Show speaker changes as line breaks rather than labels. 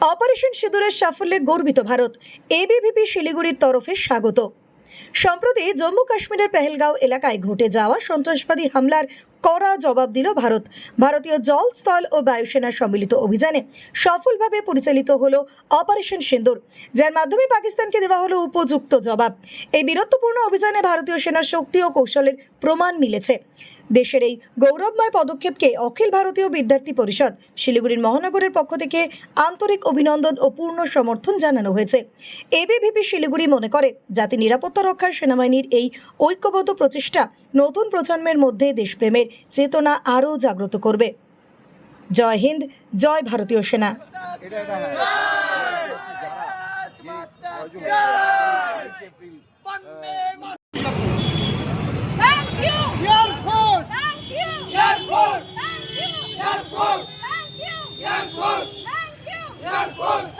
Operation সিঁদুরের সাফল্যে গর্বিত ভারত। এবিভিপি শিলিগুড়ির তরফে স্বাগত। সম্প্রতি জম্মু কাশ্মীরের পেহেলগাঁও এলাকায় ঘটে যাওয়া সন্ত্রাসবাদী হামলার কড়া জবাব দিল ভারত। ভারতীয় জল স্থল ও বায়ুসেনার সম্মিলিত অভিযানে সফলভাবে পরিচালিত হলো অপারেশন সিন্দুর, যার মাধ্যমে পাকিস্তানকে দেওয়া হলো উপযুক্ত জবাব। এই বীরত্বপূর্ণ অভিযানে ভারতীয় সেনার শক্তি ও কৌশলের প্রমাণ মিলেছে। দেশের এই গৌরবময় পদক্ষেপকে অখিল ভারতীয় বিদ্যার্থী পরিষদ, শিলিগুড়ির মহানগরের পক্ষ থেকে আন্তরিক অভিনন্দন ও পূর্ণ সমর্থন জানানো হয়েছে। এবিভিপি শিলিগুড়ি মনে করে জাতি নিরাপত্তা রক্ষায় সেনাবাহিনীর এই ঐক্যবদ্ধ প্রচেষ্টা নতুন প্রজন্মের মধ্যে দেশপ্রেমের চেতনা আরও জাগ্রত করবে জয় হিন্দ জয় ভারতীয় সেনা
হ্যাঁ! Air Force!